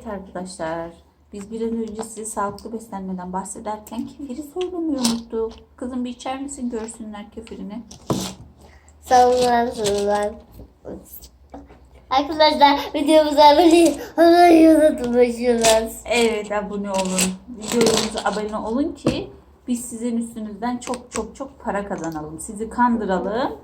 Evet arkadaşlar. Biz bir an önce size sağlıklı beslenmeden bahsederken kefiri söylemeyi unuttuk. Kızım bir içer misin görsünler kefirini. Savunan savunan. Arkadaşlar videomuza abone olmayı unutmuşsunuz. Evet abone olun. Videomuza abone olun ki biz sizin üstünüzden çok çok çok para kazanalım. Sizi kandıralım.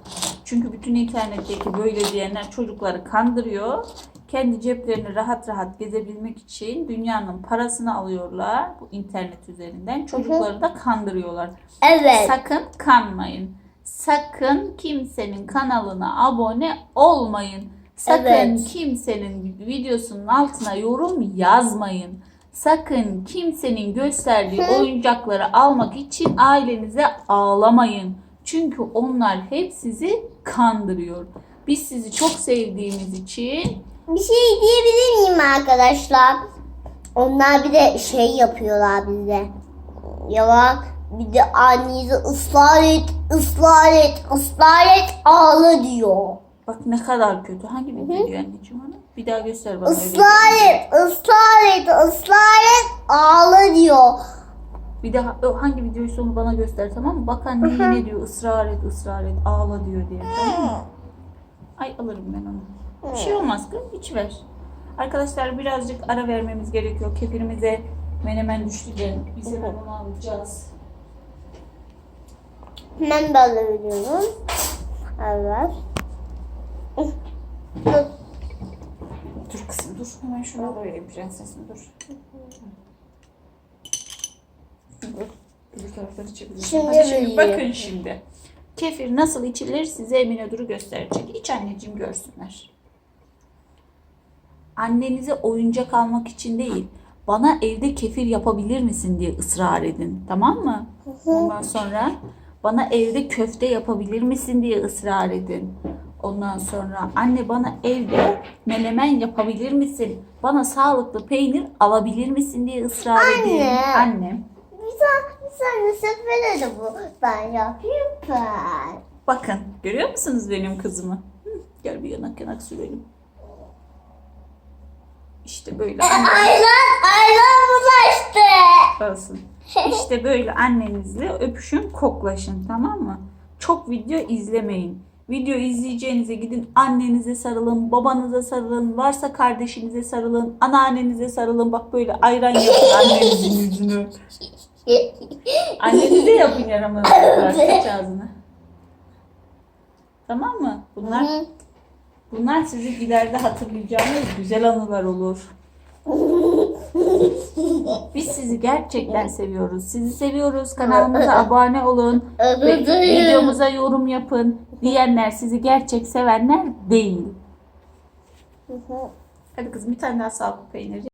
Çünkü bütün internetteki böyle diyenler çocukları kandırıyor. Kendi ceplerini rahat rahat gezebilmek için dünyanın parasını alıyorlar bu internet üzerinden. Çocukları da kandırıyorlar. Evet. Sakın kanmayın. Sakın kimsenin kanalına abone olmayın. Sakın Evet. kimsenin videosunun altına yorum yazmayın. Sakın kimsenin gösterdiği oyuncakları almak için ailenize ağlamayın. Çünkü onlar hep sizi kandırıyor. Biz sizi çok sevdiğimiz için Bir şey diyebilir miyim arkadaşlar? Onlar bir de şey yapıyorlar bize. Yalan. Bir de annenizi ısrar et, ısrar et, ısrar et, ağla diyor. bak ne kadar kötü. Hangi video diyor anneciğim onu? Bir daha göster bana. Israr et, ısrar et, ısrar et, ağla diyor. Bir daha hangi videoysa onu bana göster tamam mı? Bak anne yine diyor ısrar et ısrar et ağla diyor diye tamam mı? Ay alırım ben onu. Bir şey olmaz kız iç ver. Arkadaşlar birazcık ara vermemiz gerekiyor. Kefirimize menemen düştü de biz hemen onu alacağız. Hemen de alabiliyorum. Evet. Dur kızım dur. Hemen şunu alıvereyim prensesim dur. Bir tarafları çevirelim. Hadi şimdi bakın şimdi. Kefir nasıl içilir size Emine Duru gösterecek. İç anneciğim görsünler. Annenize oyuncak almak için değil, bana evde kefir yapabilir misin diye ısrar edin. Tamam mı? Ondan sonra bana evde köfte yapabilir misin diye ısrar edin. Ondan sonra anne bana evde menemen yapabilir misin? Bana sağlıklı peynir alabilir misin diye ısrar edin. Anne. Bir tane, bir tane sefere de bu. Ben yapayım ben. Bakın görüyor musunuz benim kızımı? Hı, Gel bir yanak yanak sürelim. İşte böyle anne. Aylan, aylan bulaştı. olsun. İşte böyle annenizle öpüşün, koklaşın tamam mı? Çok video izlemeyin. Video izleyeceğinize gidin annenize sarılın, babanıza sarılın, varsa kardeşinize sarılın, anneannenize sarılın. Bak böyle ayran yapın annenizin yüzünü. Annenize yapın yaramazlıklar. Aç ağzını. Tamam mı? Bunlar bunlar sizin ileride hatırlayacağınız güzel anılar olur. Biz sizi gerçekten seviyoruz. Sizi seviyoruz. Kanalımıza abone olun. Ve videomuza yorum yapın. Diyenler sizi gerçek sevenler değil. Hadi kızım bir tane daha sağlıklı peynir.